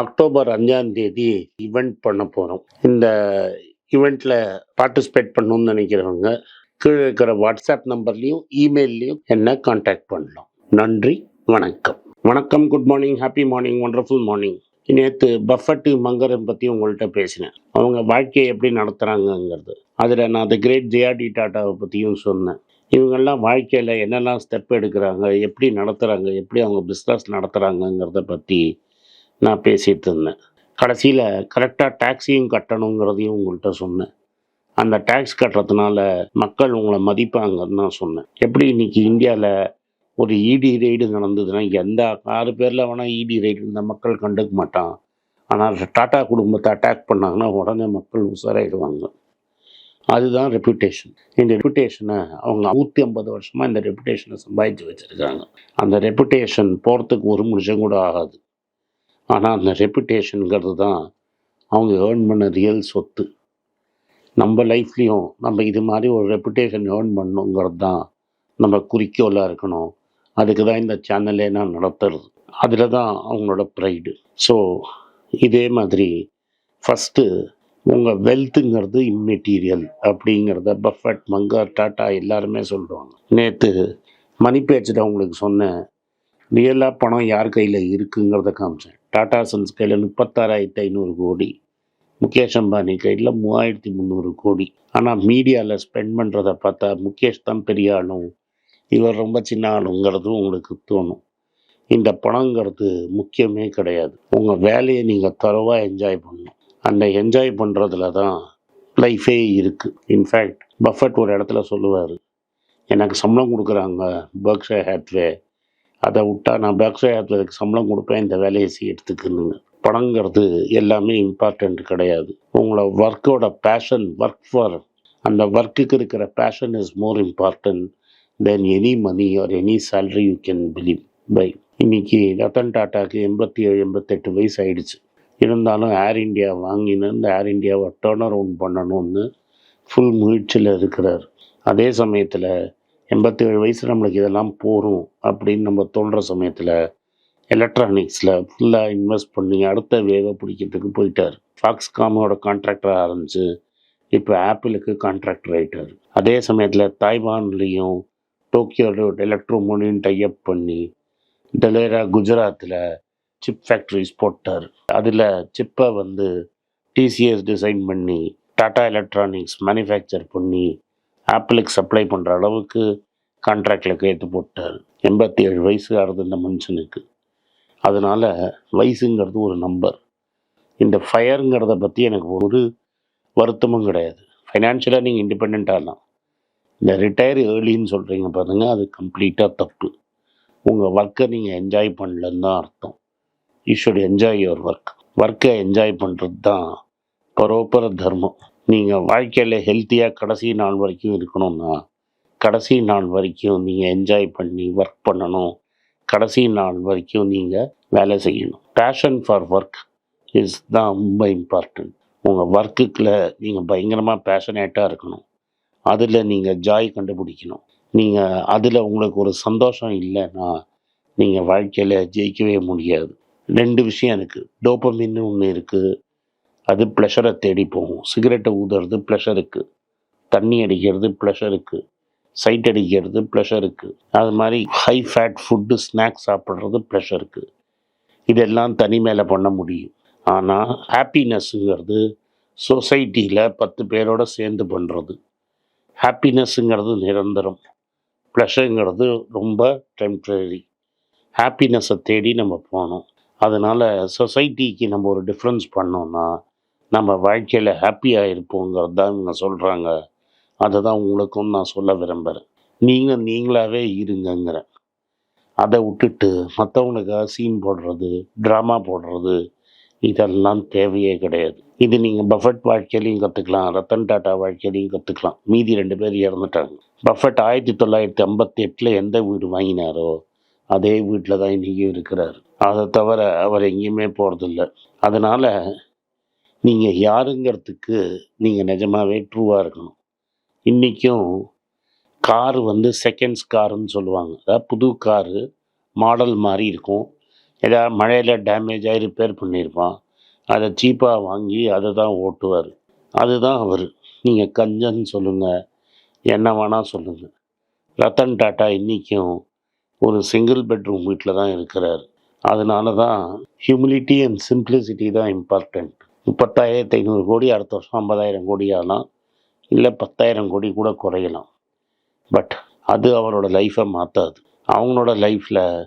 October அஞ்சாம் தேதி event பண்ண போகிறோம் இந்த ஈவெண்ட்டில் பார்ட்டிசிபேட் பண்ணணும்னு நினைக்கிறவங்க கீழே இருக்கிற வாட்ஸ்அப் நம்பர்லேயும் இமெயில்லையும் என்ன காண்டாக்ட் பண்ணலாம். நன்றி வணக்கம். வணக்கம் good morning happy morning wonderful morning நேற்று பஃபட்டு மங்கரன் பற்றி உங்கள்கிட்ட பேசினேன். அவங்க வாழ்க்கையை எப்படி நடத்துகிறாங்கங்கிறது அதில் நான் த கிரேட் ஜேஆர்டி டாட்டாவை பற்றியும் சொன்னேன். இவங்கெல்லாம் வாழ்க்கையில் என்னெல்லாம் ஸ்டெப் எடுக்கிறாங்க எப்படி நடத்துகிறாங்க எப்படி அவங்க பிஸ்னஸ் நடத்துகிறாங்கங்கிறத பற்றி நான் பேசிகிட்டு இருந்தேன். கடைசியில் கரெக்டாக டேக்ஸியும் கட்டணுங்கிறதையும் உங்கள்கிட்ட சொன்னேன். அந்த டேக்ஸ் கட்டுறதுனால மக்கள் உங்களை மதிப்பாங்கன்னு நான் சொன்னேன். எப்படி இன்றைக்கி இந்தியாவில் ஒரு இடி ரைடு நடந்ததுன்னா எந்த ஆறு பேரில் வேணால் இடி ரைடு இந்த மக்கள் கண்டுக்க மாட்டான். ஆனால் டாட்டா குடும்பத்தை அட்டாக் பண்ணாங்கன்னா உடனே மக்கள் உசாராயிடுவாங்க அதுதான் ரெப்புடேஷன் இந்த ரெப்யூட்டேஷனை அவங்க நூற்றி ஐம்பது வருஷமாக இந்த ரெப்யூட்டேஷனை சம்பாதிச்சு வச்சுருக்காங்க. அந்த ரெப்புடேஷன் போகிறதுக்கு ஒரு நிமிஷம் கூட ஆகாது. ஆனால் அந்த ரெப்புடேஷனுங்கிறது தான் அவங்க ஏர்ன் பண்ண ரியல் சொத்து. நம்ம லைஃப்லேயும் நம்ம இது மாதிரி ஒரு ரெப்புடேஷன் ஏர்ன் பண்ணணுங்கிறது தான் நம்ம குறிக்கோளாக இருக்கணும். அதுக்கு தான் இந்த சேனலே நான் நடத்துறது. அதில் தான் அவங்களோட ப்ரைடு ஸோ இதே மாதிரி ஃபஸ்ட்டு உங்கள் வெல்த்துங்கிறது இம்மெட்டீரியல் அப்படிங்கிறத பஃபட் மங்கர் டாட்டா எல்லாருமே சொல்லுவாங்க. நேற்று மணி பேச்சில் உங்களுக்கு சொன்னேன் ரியலாக பணம் யார் கையில் இருக்குங்கிறத காமிச்சேன். டாடா சன்ஸ் கையில் முப்பத்தாறாயிரத்தி ஐநூறு கோடி. முகேஷ் அம்பானி கையில் மூவாயிரத்தி முந்நூறு கோடி. ஆனால் மீடியாவில் ஸ்பெண்ட் பண்ணுறத பார்த்தா முகேஷ் தான் பெரிய ஆளும். இவர் ரொம்ப சின்ன ஆளுங்கிறதும் உங்களுக்கு தோணும். இந்த பணங்கிறது முக்கியமே கிடையாது. உங்கள் வேலையை நீங்கள் தரவாக என்ஜாய் பண்ணணும். அந்த என்ஜாய் பண்ணுறதுல தான் லைஃபே இருக்குது இன்ஃபேக்ட் பஃபட் ஒரு இடத்துல சொல்லுவார் எனக்கு சம்பளம் கொடுக்குறாங்க பர்க்ஷே ஹேத்வே அதை விட்டா நான் பேக்ஸே ஆற்றுறதுக்கு சம்பளம் கொடுப்பேன் இந்த வேலையை செய்யறதுக்குன்னு பணங்கிறது எல்லாமே இம்பார்ட்டண்ட் கிடையாது. உங்களோட ஒர்க்கோட பேஷன் ஒர்க் ஃபார் அந்த ஒர்க்குக்கு இருக்கிற passion is more important then any money or any salary you can believe by இன்னைக்கு ரத்தன் டாட்டாக்கு எண்பத்தி ஏழு எண்பத்தெட்டு வயசு ஆயிடுச்சு. இருந்தாலும் ஏர் இந்தியா வாங்கினு இந்த ஏர் இந்தியாவை டேர்ன் அரவுண்ட் பண்ணணும்னு ஃபுல் முயற்சியில் இருக்கிறார். அதே சமயத்தில் எண்பத்தேழு வயசு நம்மளுக்கு இதெல்லாம் போகும் அப்படின்னு நம்ம தோன்ற சமயத்தில் எலக்ட்ரானிக்ஸில் ஃபுல்லாக இன்வெஸ்ட் பண்ணி அடுத்த வேவை பிடிக்கிறதுக்கு போயிட்டார். ஃபாக்ஸ்காமோட கான்ட்ராக்டராக ஆரம்பிச்சு இப்போ ஆப்பிளுக்கு கான்ட்ராக்டர் ஆகிட்டார் அதே சமயத்தில் தாய்வான்லேயும் டோக்கியோ எலக்ட்ரோமோனியும் டைப் பண்ணி டெலேரா குஜராத்தில் சிப் ஃபேக்ட்ரிஸ் போட்டார். அதில் சிப்பை வந்து டிசிஎஸ் டிசைன் பண்ணி டாடா எலக்ட்ரானிக்ஸ் மேனுஃபேக்சர் பண்ணி ஆப்பிளுக்கு சப்ளை பண்ணுற அளவுக்கு கான்ட்ராக்டில் கையெழுத்து போட்டார். எண்பத்தி ஏழு வயசு ஆகுது இந்த மனுஷனுக்கு. அதனால் வயசுங்கிறது ஒரு நம்பர் இந்த ஃபயருங்கிறத பற்றி எனக்கு ஒரு வருத்தமும் கிடையாது. ஃபைனான்ஷியலாக நீங்கள் இண்டிபெண்ட் ஆகலாம் இந்த ரிட்டையர் ஏர்லின்னு சொல்கிறீங்க பாருங்கள் அது கம்ப்ளீட்டாக தப்பு. உங்கள் ஒர்க்கை நீங்கள் என்ஜாய் பண்ணலன்னு தான் அர்த்தம். You should enjoy your work ஒர்க்கை என்ஜாய் பண்ணுறது தான் பரோபர தர்மம். நீங்கள் வாழ்க்கையில் ஹெல்த்தியாக கடைசி நாள் வரைக்கும் இருக்கணும்னா கடைசி நாள் வரைக்கும் நீங்கள் என்ஜாய் பண்ணி ஒர்க் பண்ணணும். கடைசி நாள் வரைக்கும் நீங்கள் வேலை செய்யணும். பேஷன் ஃபார் ஒர்க் இஸ் தான் ரொம்ப இம்பார்ட்டண்ட் உங்கள் ஒர்க்குக்குள்ள நீங்கள் பயங்கரமாக பேஷனேட்டாக இருக்கணும். அதில் நீங்கள் ஜாய் கண்டுபிடிக்கணும். நீங்கள் அதில் உங்களுக்கு ஒரு சந்தோஷம் இல்லைன்னா நீங்கள் வாழ்க்கையில் ஜெயிக்கவே முடியாது. ரெண்டு விஷயம் இருக்குது டோப்பமின்னு ஒன்று இருக்குது அது ப்ளஷரை தேடி போகும். சிகரெட்டை ஊதுறது ப்ளஷருக்கு தண்ணி அடிக்கிறது ப்ளஷருக்கு சைட் அடிக்கிறது ப்ளஷருக்கு அது மாதிரி ஹை ஃபேட் ஃபுட்டு ஸ்நாக்ஸ் சாப்பிட்றது ப்ளஷருக்கு இதெல்லாம் தனி மேலே பண்ண முடியும். ஆனால் ஹாப்பினஸ்ஸுங்கிறது சொசைட்டியில் பத்து பேரோட சேர்ந்து பண்ணுறது ஹாப்பினஸ்ஸுங்கிறது நிரந்தரம். ப்ளஷருங்கிறது ரொம்ப டெம்ப்ரரி ஹாப்பினஸை தேடி நம்ம போனோம் அதனால் சொசைட்டிக்கு நம்ம ஒரு டிஃப்ரென்ஸ் பண்ணோன்னா நம்ம வாழ்க்கையில் ஹாப்பியாக இருப்போங்கிறது தான் இவங்க சொல்கிறாங்க அதை தான் உங்களுக்கும் நான் சொல்ல விரும்புகிறேன் நீங்கள் நீங்களாகவே இருங்கங்கிறேன் அதை விட்டுட்டு மற்றவங்களுக்காக சீன் போடுறது ட்ராமா போடுறது இதெல்லாம் தேவையே கிடையாது. இது நீங்கள் பஃபட் வாழ்க்கையிலையும் கற்றுக்கலாம் ரத்தன் டாட்டா வாழ்க்கையிலையும் கற்றுக்கலாம் மீதி ரெண்டு பேர் இறந்துட்டாங்க. பஃபட் ஆயிரத்தி தொள்ளாயிரத்தி ஐம்பத்தி எட்டில் எந்த வீடு வாங்கினாரோ அதே வீட்டில் தான் இன்றைக்கும் இருக்கிறார். அதை தவிர அவர் எங்கேயுமே போகிறதில்ல அதனால் நீங்கள் யாருங்கிறதுக்கு நீங்கள் நிஜமாகவே ட்ரூவாக இருக்கணும். இன்றைக்கும் கார் வந்து செகண்ட்ஸ் காருன்னு சொல்லுவாங்க. அதாவது புது காரு மாடல் மாதிரி இருக்கும். ஏதாவது மழையில் டேமேஜ் ஆகி ரிப்பேர் பண்ணியிருப்பான். அதை சீப்பாக வாங்கி அதை தான் ஓட்டுவார். அதுதான் அவர். நீங்கள் கஞ்சன்னு சொல்லுங்கள் என்ன வேணால் சொல்லுங்கள் ரத்தன் டாட்டா இன்றைக்கும் ஒரு சிங்கிள் பெட்ரூம் வீட்டில் தான் இருக்கிறார். அதனால தான் ஹியூமிலிட்டி அண்ட் சிம்பிளிசிட்டி தான் இம்பார்ட்டண்ட் முப்பத்தாயிரத்தி ஐநூறு கோடி அடுத்த வருஷம் ஐம்பதாயிரம் கோடி ஆகலாம் இல்லை பத்தாயிரம் கோடி கூட குறையலாம். பட் அது அவரோட லைஃப்பை மாற்றாது அவங்களோட லைஃப்பில்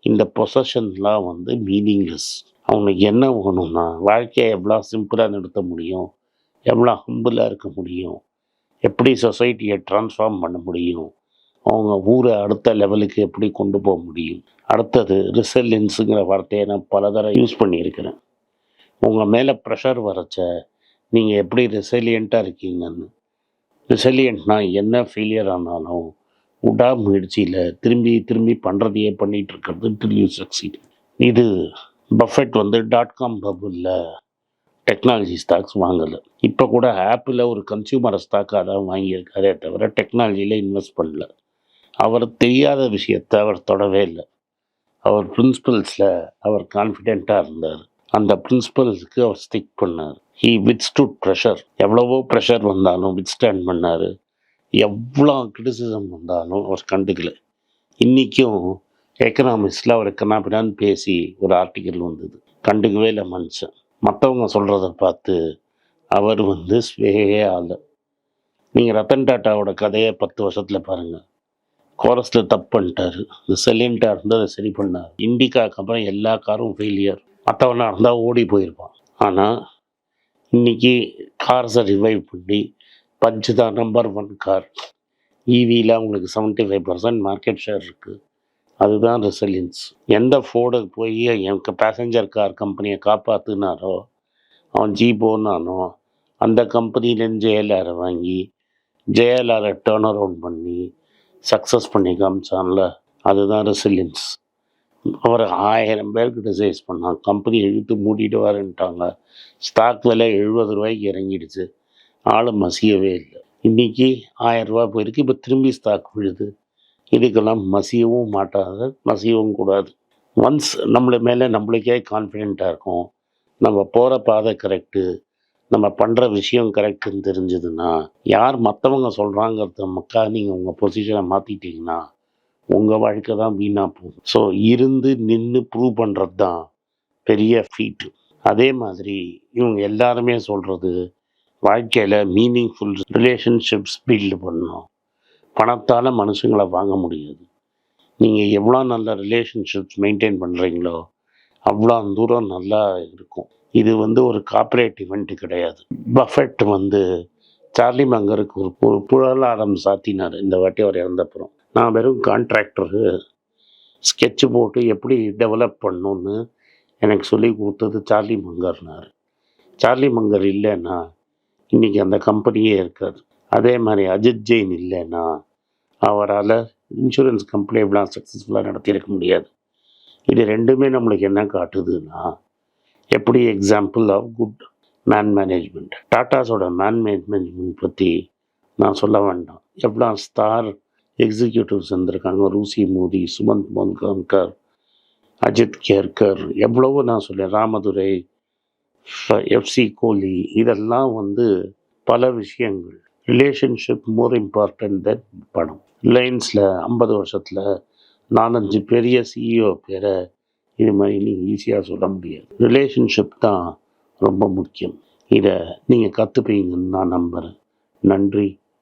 இந்த பொசஷன்லாம் வந்து மீனிங்லெஸ் அவங்களுக்கு என்ன வேணும்னா வாழ்க்கையை எவ்வளோ சிம்பிளாக நிறுத்த முடியும்? எவ்வளோ ஹம்பிளாக இருக்க முடியும்? எப்படி சொசைட்டியை ட்ரான்ஸ்ஃபார்ம் பண்ண முடியும்? அவங்க ஊரை அடுத்த லெவலுக்கு எப்படி கொண்டு போக முடியும்? அடுத்தது ரிசல்யன்ஸுங்கிற வார்த்தையை நான் பல தடவை யூஸ் பண்ணியிருக்கிறேன். உங்கள் மேலே ப்ரெஷர் வரச்ச நீங்கள் எப்படி ரெசிலியண்ட்டாக இருக்கீங்கன்னு. ரெசிலியண்ட்னா என்ன ஃபெயிலியர் ஆனாலும் உடா முயற்சியில் திரும்பி திரும்பி பண்ணுறதையே பண்ணிகிட்டு இருக்கிறது டில் யூ சக்சீட் இது பஃபெட் வந்து டாட் காம் பபுளில் டெக்னாலஜி ஸ்டாக்ஸ் வாங்கலை. இப்போ கூட ஆப்பில் ஒரு கன்சியூமர் ஸ்டாக்காக தான் வாங்கியிருக்காரே தவிர டெக்னாலஜியில் இன்வெஸ்ட் பண்ணல. அவர் தெரியாத விஷயத்தை அவர் தொடவே இல்லை. அவர் பிரின்சிபல்ஸில் அவர் கான்ஃபிடெண்ட்டாக இருந்தார். அந்த பிரின்சிபல்ஸுக்கு அவர் ஸ்டிக் பண்ணார். ஹீ வித்ஸ்டுட் ப்ரெஷர் எவ்வளவோ ப்ரெஷர் வந்தாலும் வித்ஸ்டாண்ட் பண்ணார். எவ்வளோ கிரிட்டிசிசம் வந்தாலும் அவர் கண்டுக்கல. இன்றைக்கும் எக்கனாமிக்ஸில் அவர் கண்ணாபின்னான்னு பேசி ஒரு ஆர்டிக்கல் வந்தது. கண்டுக்கவே இல்லை மனுஷன். மற்றவங்க சொல்கிறத பார்த்து அவர் வந்து ஸ்வேயே ஆள் நீங்கள் ரத்தன் டாட்டாவோட கதையை பத்து வருஷத்தில் பாருங்கள் கோரஸில் தப்பு பண்ணிட்டாரு. இந்த செலின்ட்டாக இருந்து அதை சரி பண்ணார். இண்டிகாக்கு அப்புறம் எல்லா காரும் ஃபெயிலியர் மற்றவனாக இருந்தால் ஓடி போயிருப்பான். ஆனால் இன்னைக்கு கார்ஸை ரிவைவ் பண்ணி பஞ்சு தான் நம்பர் ஒன் கார் ஈவியில் அவங்களுக்கு seventy five percent market share இருக்குது அதுதான் ரெசிலியன்ஸ் எந்த ஃபோர்டு போய் எனக்கு பேசஞ்சர் கார் கம்பெனியை காப்பாற்றுனாரோ அவன் ஜீபோனானோ அந்த கம்பெனிலேருந்து ஜேஎல்ஆரை வாங்கி ஜேஎல்ஆரை டேர்ன் அரவுண்ட் பண்ணி சக்ஸஸ் பண்ணி காமிச்சான்ல அதுதான் ரெசிலியன்ஸ் அவர் ஆயிரம் பேர் கிரிட்டிசைஸ் பண்ணால் கம்பெனி இழுத்து மூடிடுவாருன்ட்டாங்க ஸ்டாக் விலை எழுபது ரூபாய்க்கு இறங்கிடுச்சு. ஆளும் மசியவே இல்லை. இன்றைக்கி ஆயரூபா போயிருக்கு. இப்போ திரும்பி ஸ்டாக் விழுது. இதுக்கெல்லாம் மசியவும் மாட்டாது மசியவும் கூடாது. ஒன்ஸ் நம்மள மேலே நம்மளுக்கே கான்ஃபிடெண்ட்டாக இருக்கும். நம்ம போகிற பாதை கரெக்டு நம்ம பண்ணுற விஷயம் கரெக்டுன்னு தெரிஞ்சதுன்னா யார் மற்றவங்க சொல்கிறாங்கிறத மக்கா நீங்கள் உங்கள் பொசிஷனை மாற்றிட்டீங்கன்னா உங்கள் வாழ்க்கை தான் வீணாக போகும் ஸோ இருந்து நின்று ப்ரூவ் பண்ணுறது தான் பெரிய ஃபீட்டு அதே மாதிரி இவங்க எல்லாருமே சொல்கிறது வாழ்க்கையில் மீனிங்ஃபுல் ரிலேஷன்ஷிப்ஸ் பில்டு பண்ணணும். பணத்தால் மனுஷங்களை வாங்க முடியாது. நீங்கள் எவ்வளோ நல்ல ரிலேஷன்ஷிப்ஸ் மெயின்டைன் பண்ணுறீங்களோ அவ்வளோ தூரம் நல்லா இருக்கும். இது வந்து ஒரு கார்ப்பரேட் இவெண்ட்டு கிடையாது. பஃபெட் வந்து சார்லி மங்கருக்கு ஒரு ஒரு புழலாரம் சாத்தினார். இந்த வாட்டி அவர் இறந்தப்புறம். நான் வெறும் கான்ட்ராக்டரு ஸ்கெட்சு போட்டு எப்படி டெவலப் பண்ணணுன்னு எனக்கு சொல்லி கொடுத்தது சார்லி மங்கர்னார். சார்லி மங்கர் இல்லைன்னா இன்றைக்கி அந்த கம்பெனியே இருக்காது. அதே மாதிரி அஜித் ஜெயின் இல்லைன்னா அவரால் இன்சூரன்ஸ் கம்பெனி எவ்வளோ சக்ஸஸ்ஃபுல்லாக நடத்தியிருக்க முடியாது. இது ரெண்டுமே நம்மளுக்கு என்ன காட்டுதுன்னா எப்படி example of good man management டாட்டாஸோட man management பற்றி நான் சொல்ல வேண்டாம். எவ்வளோ ஸ்டார் எக்ஸிக்யூட்டிவ்ஸ் இருந்திருக்காங்க ரூசி மோடி சுமந்த் மோன்கர் அஜித் கேர்கர் எவ்வளவோ நான் சொல்லேன் ராமதுரை எஃப்சி கோலி இதெல்லாம் வந்து பல விஷயங்கள். ரிலேஷன்ஷிப் மோர் இம்பார்ட்டன்ட் தென் பணம். ரிலையன்ஸில் ஐம்பது வருஷத்தில் நாலஞ்சு பெரிய சிஇஓ பேரை இது மாதிரி நீங்கள் ஈஸியாக சொல்ல முடியாது. ரிலேஷன்ஷிப் தான் ரொம்ப முக்கியம். இதை நீங்கள் கற்றுப்பீங்கன்னு நான் நம்புகிறேன் நன்றி.